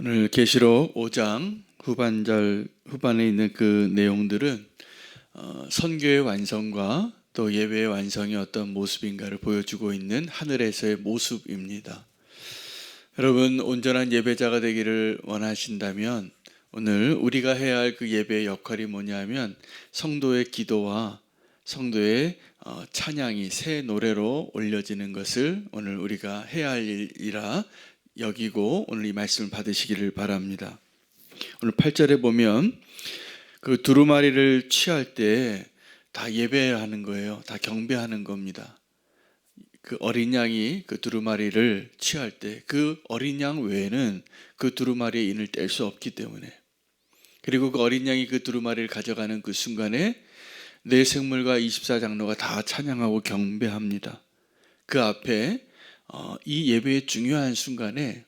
오늘 계시록 5장 후반절 후반에 있는 그 내용들은 어, 선교의 완성과 또 예배의 완성이 어떤 모습인가를 보여주고 있는 하늘에서의 모습입니다. 여러분 온전한 예배자가 되기를 원하신다면 오늘 우리가 해야 할 그 예배의 역할이 뭐냐면 성도의 기도와 성도의 어, 찬양이 새 노래로 올려지는 것을 오늘 우리가 해야 할 일이라 여기고 오늘 이 말씀을 받으시기를 바랍니다. 오늘 8절에 보면 그 두루마리를 취할 때 다 예배하는 거예요. 다 경배하는 겁니다. 그 어린 양이 그 두루마리를 취할 때 그 어린 양 외에는 그 두루마리의 인을 뗄 수 없기 때문에 그리고 그 어린 양이 그 두루마리를 가져가는 그 순간에 내 생물과 24장로가 다 찬양하고 경배합니다. 그 앞에 어, 이 예배의 중요한 순간에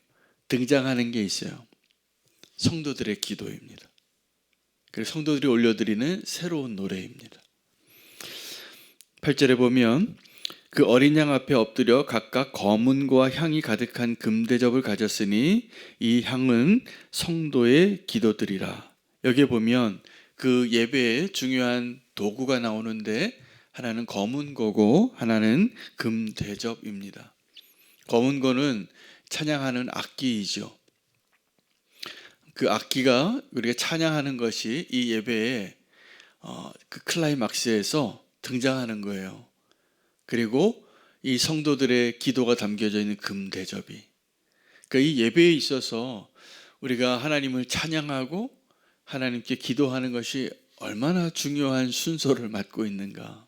등장하는 게 있어요. 성도들의 기도입니다. 그리고 성도들이 올려드리는 새로운 노래입니다. 8절에 보면 그 어린 양 앞에 엎드려 각각 검은과 향이 가득한 금대접을 가졌으니 이 향은 성도의 기도들이라. 여기에 보면 그 예배의 중요한 도구가 나오는데 하나는 검은 거고 하나는 금대접입니다. 검은 거는 찬양하는 악기이죠. 그 악기가 우리가 찬양하는 것이 이 예배의 어, 그 클라이막스에서 등장하는 거예요. 그리고 이 성도들의 기도가 담겨져 있는 금대접이. 그러니까 이 예배에 있어서 우리가 하나님을 찬양하고 하나님께 기도하는 것이 얼마나 중요한 순서를 맡고 있는가.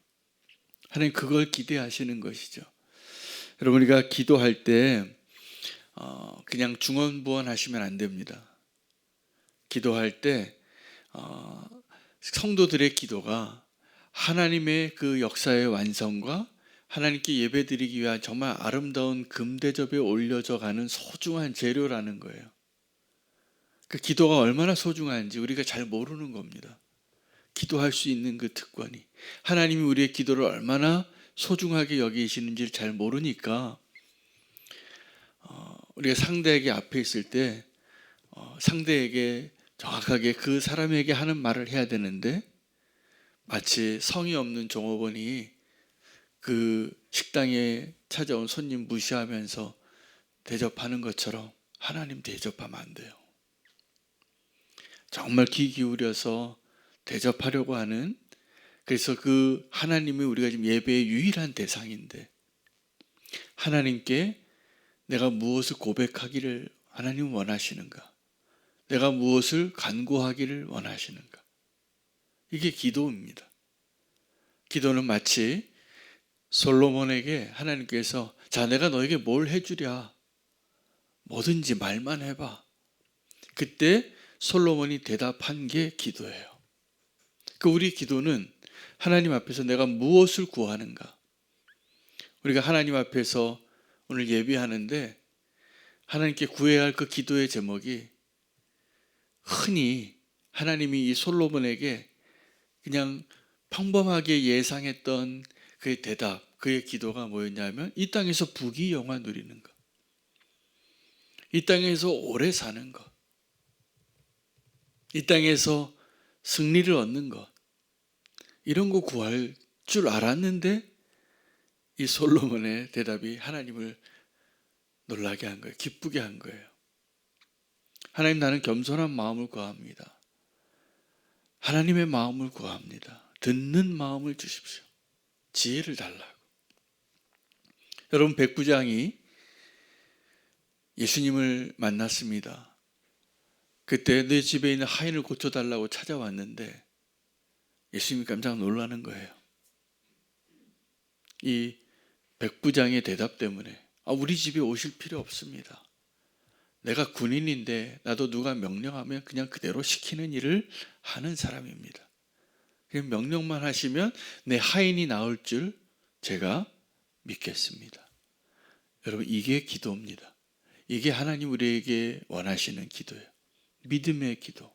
하나님 그걸 기대하시는 것이죠. 여러분 우리가 기도할 때 어, 그냥 중언부언 하시면 안 됩니다. 기도할 때 어, 성도들의 기도가 하나님의 그 역사의 완성과 하나님께 예배드리기 위한 정말 아름다운 금대접에 올려져 가는 소중한 재료라는 거예요. 그 기도가 얼마나 소중한지 우리가 잘 모르는 겁니다. 기도할 수 있는 그 특권이 하나님이 우리의 기도를 얼마나 소중하게 여기시는지를 잘 모르니까 어, 우리가 상대에게 앞에 있을 때 어, 상대에게 정확하게 그 사람에게 하는 말을 해야 되는데 마치 성의 없는 종업원이 그 식당에 찾아온 손님 무시하면서 대접하는 것처럼 하나님 대접하면 안 돼요. 정말 귀 기울여서 대접하려고 하는 그래서 그 하나님이 우리가 지금 예배의 유일한 대상인데 하나님께 내가 무엇을 고백하기를 하나님 원하시는가? 내가 무엇을 간구하기를 원하시는가? 이게 기도입니다. 기도는 마치 솔로몬에게 하나님께서 자 내가 너에게 뭘 해주랴 뭐든지 말만 해봐. 그때 솔로몬이 대답한 게 기도예요. 그 우리 기도는 하나님 앞에서 내가 무엇을 구하는가? 우리가 하나님 앞에서 오늘 예비하는데 하나님께 구해야 할 그 기도의 제목이 흔히 하나님이 이 솔로몬에게 그냥 평범하게 예상했던 그의 대답, 그의 기도가 뭐였냐면 이 땅에서 부귀 영화 누리는 것. 이 땅에서 오래 사는 것. 이 땅에서 승리를 얻는 것. 이런 거 구할 줄 알았는데 이 솔로몬의 대답이 하나님을 놀라게 한 거예요. 기쁘게 한 거예요. 하나님 나는 겸손한 마음을 구합니다. 하나님의 마음을 구합니다. 듣는 마음을 주십시오. 지혜를 달라고. 여러분 백부장이 예수님을 만났습니다. 그때 내 집에 있는 하인을 고쳐달라고 찾아왔는데 예수님이 깜짝 놀라는 거예요. 이 백부장의 대답 때문에 아, 우리 집에 오실 필요 없습니다. 내가 군인인데 나도 누가 명령하면 그냥 그대로 시키는 일을 하는 사람입니다. 그냥 명령만 하시면 내 하인이 나올 줄 제가 믿겠습니다. 여러분 이게 기도입니다. 이게 하나님 우리에게 원하시는 기도예요. 믿음의 기도.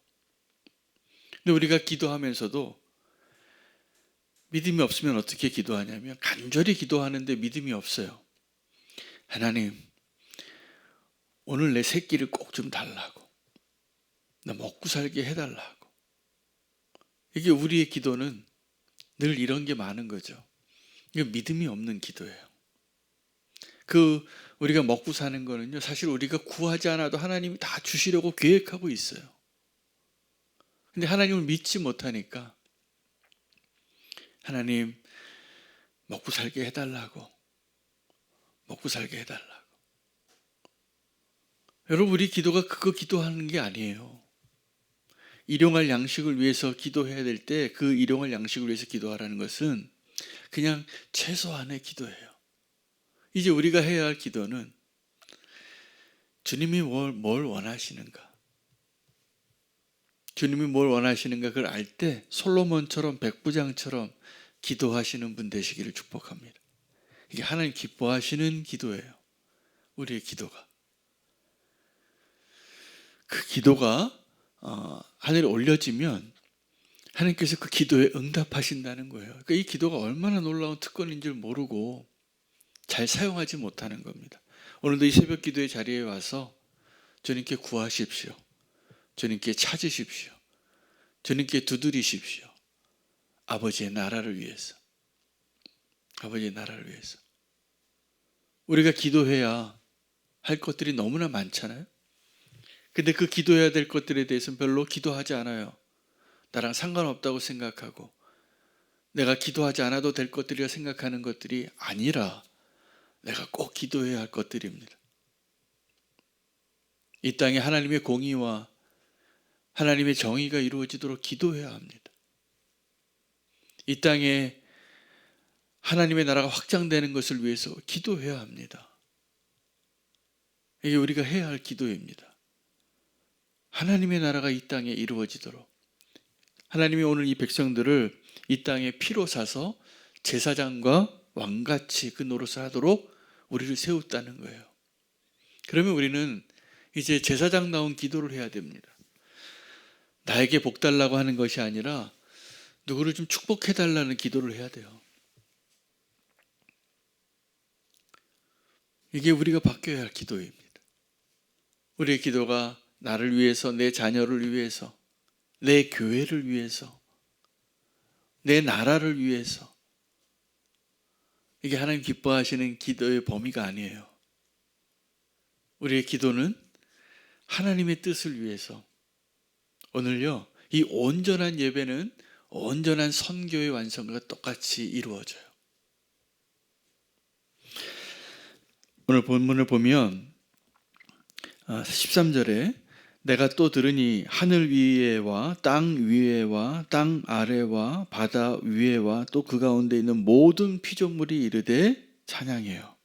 근데 우리가 기도하면서도 믿음이 없으면 어떻게 기도하냐면 간절히 기도하는데 믿음이 없어요. 하나님, 오늘 내 새끼를 꼭 좀 달라고. 나 먹고 살게 해달라고. 이게 우리의 기도는 늘 이런 게 많은 거죠. 이게 믿음이 없는 기도예요. 그 우리가 먹고 사는 거는요. 사실 우리가 구하지 않아도 하나님이 다 주시려고 계획하고 있어요. 근데 하나님을 믿지 못하니까 하나님 먹고 살게 해달라고 먹고 살게 해달라고 여러분 우리 기도가 그거 기도하는 게 아니에요. 일용할 양식을 위해서 기도해야 될 때 그 일용할 양식을 위해서 기도하라는 것은 그냥 최소한의 기도예요. 이제 우리가 해야 할 기도는 주님이 뭘, 뭘 원하시는가? 주님이 뭘 원하시는가 그걸 알 때 솔로몬처럼 백부장처럼 기도하시는 분 되시기를 축복합니다. 이게 하나님 기뻐하시는 기도예요. 우리의 기도가. 그 기도가 어, 하늘에 올려지면 하나님께서 그 기도에 응답하신다는 거예요. 그러니까 이 기도가 얼마나 놀라운 특권인 줄 모르고 잘 사용하지 못하는 겁니다. 오늘도 이 새벽 기도의 자리에 와서 주님께 구하십시오. 주님께 찾으십시오. 주님께 두드리십시오. 아버지의 나라를 위해서. 아버지의 나라를 위해서. 우리가 기도해야 할 것들이 너무나 많잖아요. 근데 그 기도해야 될 것들에 대해서는 별로 기도하지 않아요. 나랑 상관없다고 생각하고 내가 기도하지 않아도 될 것들이라 생각하는 것들이 아니라 내가 꼭 기도해야 할 것들입니다. 이 땅에 하나님의 공의와 하나님의 정의가 이루어지도록 기도해야 합니다. 이 땅에 하나님의 나라가 확장되는 것을 위해서 기도해야 합니다. 이게 우리가 해야 할 기도입니다. 하나님의 나라가 이 땅에 이루어지도록 하나님이 오늘 이 백성들을 이 땅에 피로 사서 제사장과 왕같이 그 노릇을 하도록 우리를 세웠다는 거예요. 그러면 우리는 이제 제사장다운 기도를 해야 됩니다. 나에게 복 달라고 하는 것이 아니라 누구를 좀 축복해 달라는 기도를 해야 돼요. 이게 우리가 바뀌어야 할 기도입니다. 우리의 기도가 나를 위해서, 내 자녀를 위해서, 내 교회를 위해서, 내 나라를 위해서. 이게 하나님 기뻐하시는 기도의 범위가 아니에요. 우리의 기도는 하나님의 뜻을 위해서. 오늘요, 이 온전한 예배는 온전한 선교의 완성과 똑같이 이루어져요. 오늘 본문을 보면 13절에 내가 또 들으니 하늘 위에와 땅 위에와 땅 아래와 바다 위에와 또 그 가운데 있는 모든 피조물이 이르되 찬양해요.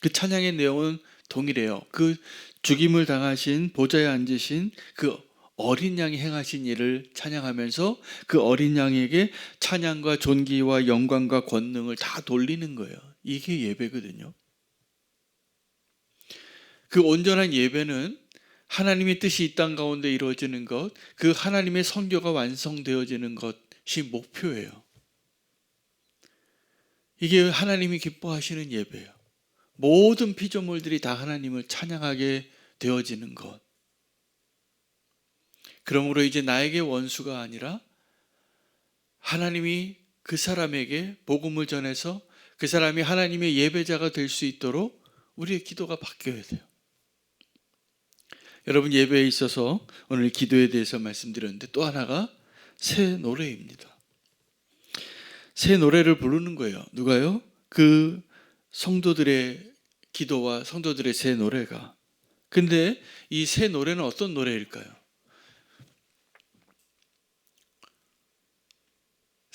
그 찬양의 내용은 동일해요. 그 죽임을 당하신 보좌에 앉으신 그 어린 양이 행하신 일을 찬양하면서 그 어린 양에게 찬양과 존귀와 영광과 권능을 다 돌리는 거예요. 이게 예배거든요. 그 온전한 예배는 하나님의 뜻이 이 땅 가운데 이루어지는 것, 그 하나님의 성교가 완성되어지는 것이 목표예요. 이게 하나님이 기뻐하시는 예배예요. 모든 피조물들이 다 하나님을 찬양하게 되어지는 것. 그러므로 이제 나에게 원수가 아니라 하나님이 그 사람에게 복음을 전해서 그 사람이 하나님의 예배자가 될 수 있도록 우리의 기도가 바뀌어야 돼요. 여러분 예배에 있어서 오늘 기도에 대해서 말씀드렸는데 또 하나가 새 노래입니다. 새 노래를 부르는 거예요. 누가요? 그 성도들의 기도와 성도들의 새 노래가. 근데 이 새 노래는 어떤 노래일까요?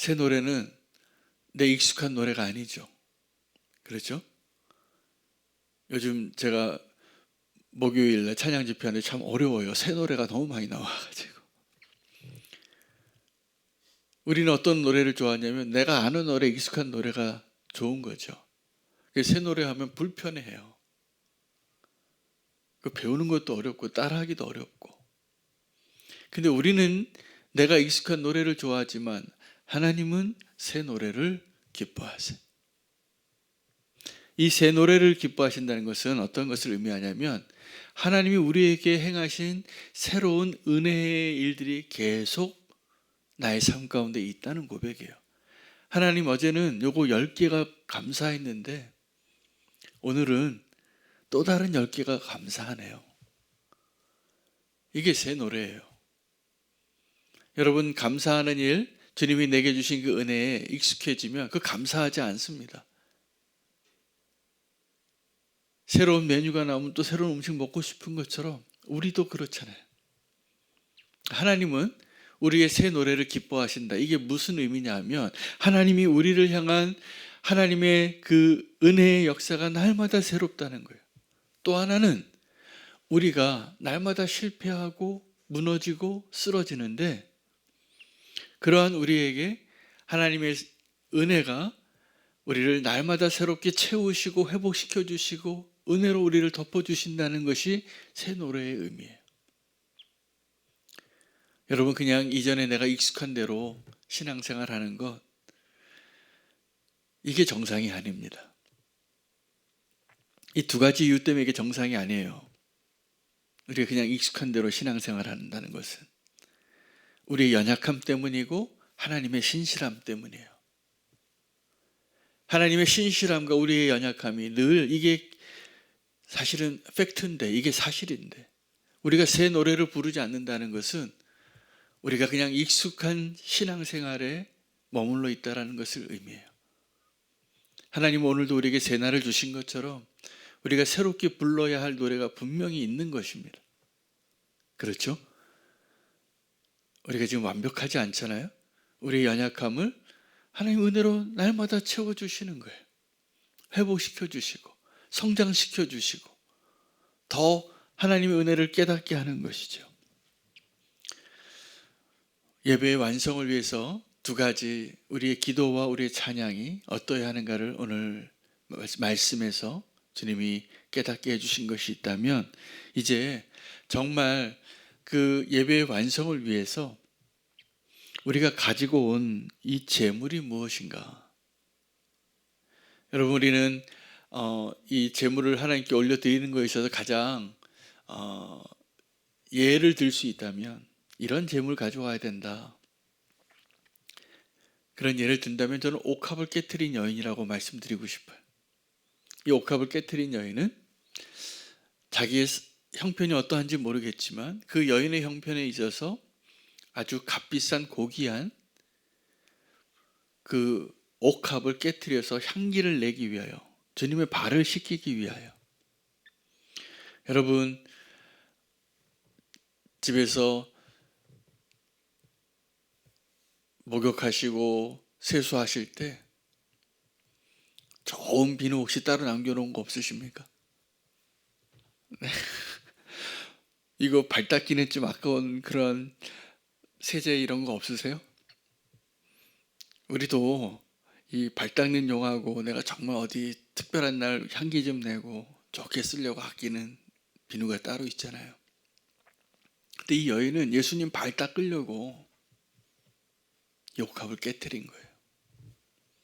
새 노래는 내 익숙한 노래가 아니죠. 그렇죠? 요즘 제가 목요일 날 찬양 집회하는데 참 어려워요. 새 노래가 너무 많이 나와가지고. 우리는 어떤 노래를 좋아하냐면 내가 아는 노래, 익숙한 노래가 좋은 거죠. 새 노래 하면 불편해요. 그 배우는 것도 어렵고 따라하기도 어렵고. 근데 우리는 내가 익숙한 노래를 좋아하지만 하나님은 새 노래를 기뻐하세요. 이 새 노래를 기뻐하신다는 것은 어떤 것을 의미하냐면 하나님이 우리에게 행하신 새로운 은혜의 일들이 계속 나의 삶 가운데 있다는 고백이에요. 하나님 어제는 요거 10개가 감사했는데 오늘은 또 다른 10개가 감사하네요. 이게 새 노래예요. 여러분 감사하는 일 주님이 내게 주신 그 은혜에 익숙해지면 그 감사하지 않습니다. 새로운 메뉴가 나오면 또 새로운 음식 먹고 싶은 것처럼 우리도 그렇잖아요. 하나님은 우리의 새 노래를 기뻐하신다. 이게 무슨 의미냐면 하나님이 우리를 향한 하나님의 그 은혜의 역사가 날마다 새롭다는 거예요. 또 하나는 우리가 날마다 실패하고 무너지고 쓰러지는데 그러한 우리에게 하나님의 은혜가 우리를 날마다 새롭게 채우시고 회복시켜 주시고 은혜로 우리를 덮어 주신다는 것이 새 노래의 의미예요. 여러분 그냥 이전에 내가 익숙한 대로 신앙생활 하는 것 이게 정상이 아닙니다. 이 두 가지 이유 때문에 이게 정상이 아니에요. 우리가 그냥 익숙한 대로 신앙생활 한다는 것은 우리의 연약함 때문이고 하나님의 신실함 때문이에요. 하나님의 신실함과 우리의 연약함이 늘 이게 사실은 팩트인데 이게 사실인데 우리가 새 노래를 부르지 않는다는 것은 우리가 그냥 익숙한 신앙생활에 머물러 있다라는 것을 의미해요. 하나님 오늘도 우리에게 새 날을 주신 것처럼 우리가 새롭게 불러야 할 노래가 분명히 있는 것입니다. 그렇죠? 우리가 지금 완벽하지 않잖아요. 우리의 연약함을 하나님 은혜로 날마다 채워 주시는 거예요. 회복시켜 주시고 성장시켜 주시고 더 하나님의 은혜를 깨닫게 하는 것이죠. 예배의 완성을 위해서 두 가지 우리의 기도와 우리의 찬양이 어떠해야 하는가를 오늘 말씀에서 주님이 깨닫게 해주신 것이 있다면 이제 정말 그 예배의 완성을 위해서 우리가 가지고 온 이 재물이 무엇인가? 여러분 우리는 어, 이 재물을 하나님께 올려 드리는 것에 있어서 가장 어, 예를 들 수 있다면 이런 재물 가져와야 된다. 그런 예를 든다면 저는 옥합을 깨뜨린 여인이라고 말씀드리고 싶어요. 이 옥합을 깨뜨린 여인은 자기의 형편이 어떠한지 모르겠지만 그 여인의 형편에 있어서 아주 값비싼 고귀한 그 옥합을 깨뜨려서 향기를 내기 위하여 주님의 발을 씻기기 위하여 여러분 집에서 목욕하시고 세수하실 때 좋은 비누 혹시 따로 남겨놓은 거 없으십니까? 네. 이거 발 닦기는 좀 아까운 그런 세제 이런 거 없으세요? 우리도 이 발 닦는 용하고 내가 정말 어디 특별한 날 향기 좀 내고 좋게 쓰려고 아끼는 비누가 따로 있잖아요. 근데 이 여인은 예수님 발 닦으려고 욕합을 깨뜨린 거예요.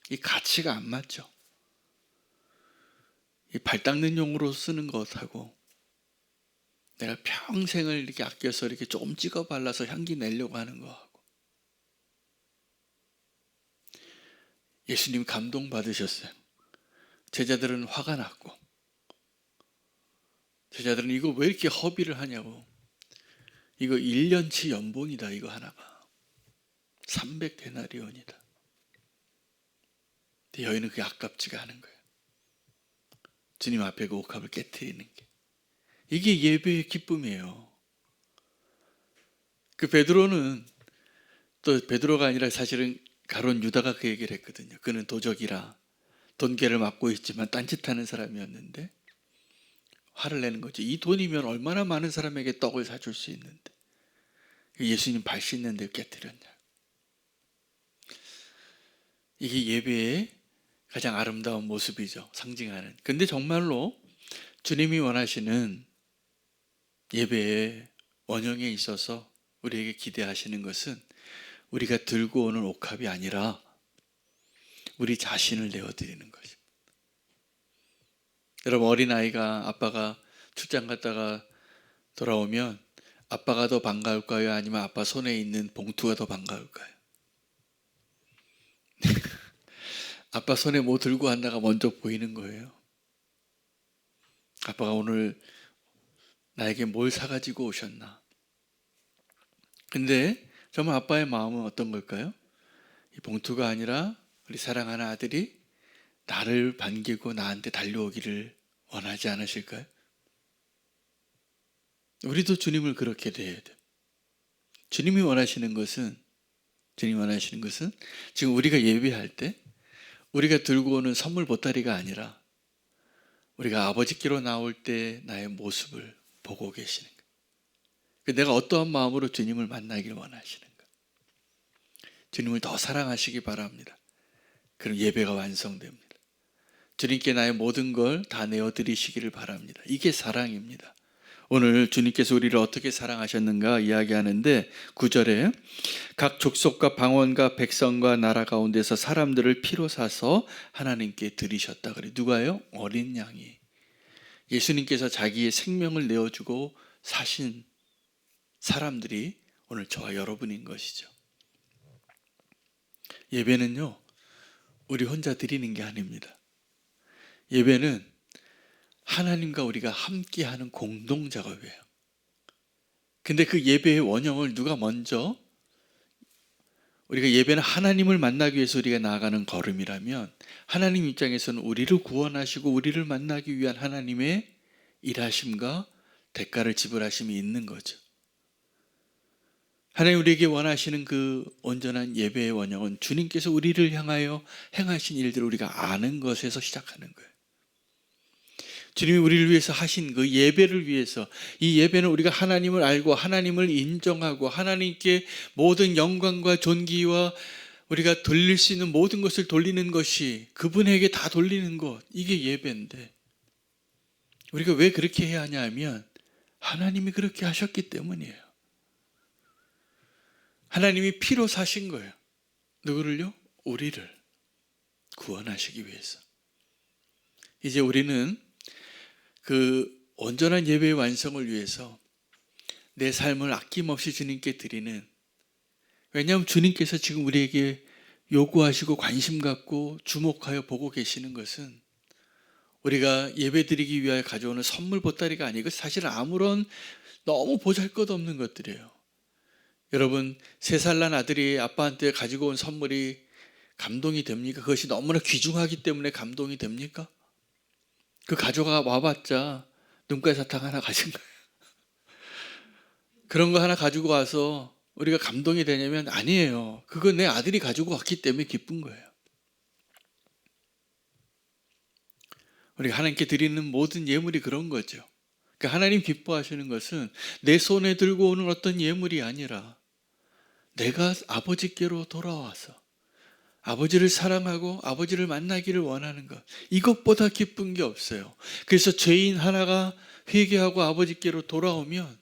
이 가치가 안 맞죠. 이 발 닦는 용으로 쓰는 것하고 내가 평생을 이렇게 아껴서 이렇게 조금 찍어 발라서 향기 내려고 하는 거하고 예수님 감동 받으셨어요. 제자들은 화가 났고 제자들은 이거 왜 이렇게 허비를 하냐고 이거 1년치 연봉이다 이거 하나가 300데나리온이다. 여인은 그게 아깝지가 않은 거예요. 주님 앞에 그 옥합을 깨뜨리는 게 이게 예배의 기쁨이에요. 그 베드로는 또 베드로가 아니라 사실은 가론 유다가 그 얘기를 했거든요. 그는 도적이라 돈계를 맡고 있지만 딴짓하는 사람이었는데 화를 내는 거죠. 이 돈이면 얼마나 많은 사람에게 떡을 사줄 수 있는데 예수님 발 씻는 데 깨뜨렸냐. 이게 예배의 가장 아름다운 모습이죠. 상징하는. 근데 정말로 주님이 원하시는 예배의 원형에 있어서 우리에게 기대하시는 것은 우리가 들고 오는 옥합이 아니라 우리 자신을 내어드리는 것입니다. 여러분 어린아이가 아빠가 출장 갔다가 돌아오면 아빠가 더 반가울까요? 아니면 아빠 손에 있는 봉투가 더 반가울까요? 아빠 손에 뭐 들고 한다가 먼저 보이는 거예요. 아빠가 오늘 나에게 뭘 사가지고 오셨나? 근데 정말 아빠의 마음은 어떤 걸까요? 이 봉투가 아니라 우리 사랑하는 아들이 나를 반기고 나한테 달려오기를 원하지 않으실까요? 우리도 주님을 그렇게 대해야 돼. 주님이 원하시는 것은 주님이 원하시는 것은 지금 우리가 예배할 때 우리가 들고 오는 선물 보따리가 아니라 우리가 아버지께로 나올 때 나의 모습을 보고 계시는 거예요. 내가 어떠한 마음으로 주님을 만나길 원하시는가. 주님을 더 사랑하시기 바랍니다. 그럼 예배가 완성됩니다. 주님께 나의 모든 걸 다 내어 드리시기를 바랍니다. 이게 사랑입니다. 오늘 주님께서 우리를 어떻게 사랑하셨는가 이야기하는데 9절에 각 족속과 방언과 백성과 나라 가운데서 사람들을 피로 사서 하나님께 드리셨다 그래. 누가요? 어린 양이. 예수님께서 자기의 생명을 내어주고 사신 사람들이 오늘 저와 여러분인 것이죠. 예배는요, 우리 혼자 드리는 게 아닙니다. 예배는 하나님과 우리가 함께하는 공동 작업이에요. 근데 그 예배의 원형을 누가 먼저 우리가 예배는 하나님을 만나기 위해서 우리가 나아가는 걸음이라면 하나님 입장에서는 우리를 구원하시고 우리를 만나기 위한 하나님의 일하심과 대가를 지불하심이 있는 거죠. 하나님 우리에게 원하시는 그 온전한 예배의 원형은 주님께서 우리를 향하여 행하신 일들을 우리가 아는 것에서 시작하는 거예요. 주님이 우리를 위해서 하신 그 예배를 위해서 이 예배는 우리가 하나님을 알고 하나님을 인정하고 하나님께 모든 영광과 존귀와 우리가 돌릴 수 있는 모든 것을 돌리는 것이 그분에게 다 돌리는 것 이게 예배인데 우리가 왜 그렇게 해야 하냐 하면 하나님이 그렇게 하셨기 때문이에요. 하나님이 피로 사신 거예요. 누구를요? 우리를 구원하시기 위해서. 이제 우리는 그 온전한 예배의 완성을 위해서 내 삶을 아낌없이 주님께 드리는 왜냐하면 주님께서 지금 우리에게 요구하시고 관심 갖고 주목하여 보고 계시는 것은 우리가 예배 드리기 위하여 가져오는 선물 보따리가 아니고 사실 아무런 너무 보잘 것 없는 것들이에요. 여러분, 세 살 난 아들이 아빠한테 가지고 온 선물이 감동이 됩니까? 그것이 너무나 귀중하기 때문에 감동이 됩니까? 그 가져가 와봤자 눈가에 사탕 하나 가진 거예요. 그런 거 하나 가지고 와서 우리가 감동이 되냐면 아니에요. 그건 내 아들이 가지고 왔기 때문에 기쁜 거예요. 우리가 하나님께 드리는 모든 예물이 그런 거죠. 그러니까 하나님 기뻐하시는 것은 내 손에 들고 오는 어떤 예물이 아니라 내가 아버지께로 돌아와서 아버지를 사랑하고 아버지를 만나기를 원하는 것. 이것보다 기쁜 게 없어요. 그래서 죄인 하나가 회개하고 아버지께로 돌아오면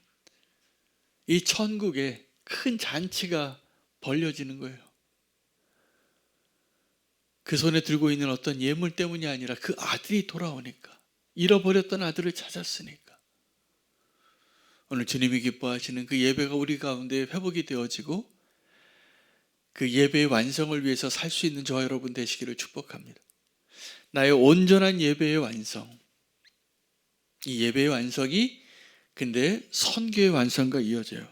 이 천국에 큰 잔치가 벌려지는 거예요. 그 손에 들고 있는 어떤 예물 때문이 아니라 그 아들이 돌아오니까. 잃어버렸던 아들을 찾았으니까. 오늘 주님이 기뻐하시는 그 예배가 우리 가운데 회복이 되어지고 그 예배의 완성을 위해서 살 수 있는 저와 여러분 되시기를 축복합니다. 나의 온전한 예배의 완성. 이 예배의 완성이 근데 선교의 완성과 이어져요.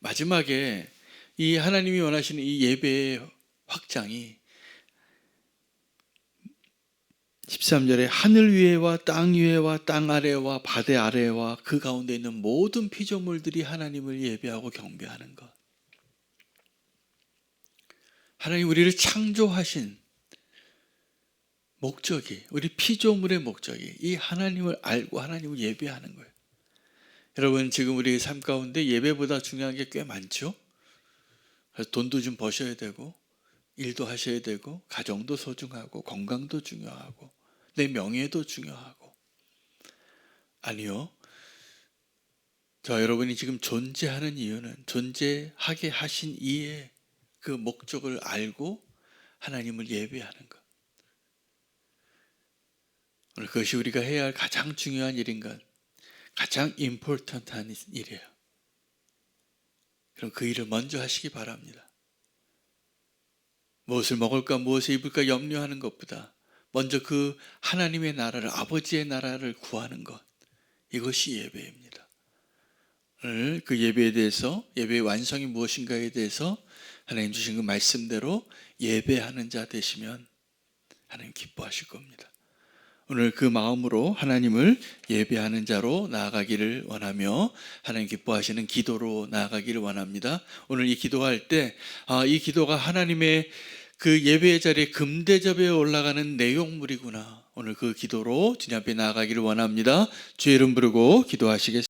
마지막에 이 하나님이 원하시는 이 예배의 확장이 13절에 하늘 위에와 땅 위에와 땅 아래와 바다 아래와 그 가운데 있는 모든 피조물들이 하나님을 예배하고 경배하는 것. 하나님 우리를 창조하신 목적이 우리 피조물의 목적이 이 하나님을 알고 하나님을 예배하는 거예요. 여러분 지금 우리 삶 가운데 예배보다 중요한 게 꽤 많죠. 돈도 좀 버셔야 되고 일도 하셔야 되고 가정도 소중하고 건강도 중요하고 내 명예도 중요하고 아니요. 저 여러분이 지금 존재하는 이유는 존재하게 하신 이에 그 목적을 알고 하나님을 예배하는 것. 오늘 그것이 우리가 해야 할 가장 중요한 일인 것. 가장 임포턴트한 일이에요. 그럼 그 일을 먼저 하시기 바랍니다. 무엇을 먹을까 무엇을 입을까 염려하는 것보다 먼저 그 하나님의 나라를 아버지의 나라를 구하는 것 이것이 예배입니다. 오늘 그 예배에 대해서 예배의 완성이 무엇인가에 대해서 하나님 주신 그 말씀대로 예배하는 자 되시면 하나님 기뻐하실 겁니다. 오늘 그 마음으로 하나님을 예배하는 자로 나아가기를 원하며 하나님 기뻐하시는 기도로 나아가기를 원합니다. 오늘 이 기도할 때, 아, 이 기도가 하나님의 그 예배의 자리에 금대접에 올라가는 내용물이구나. 오늘 그 기도로 주님 앞에 나아가기를 원합니다. 주의 이름 부르고 기도하시겠습니다.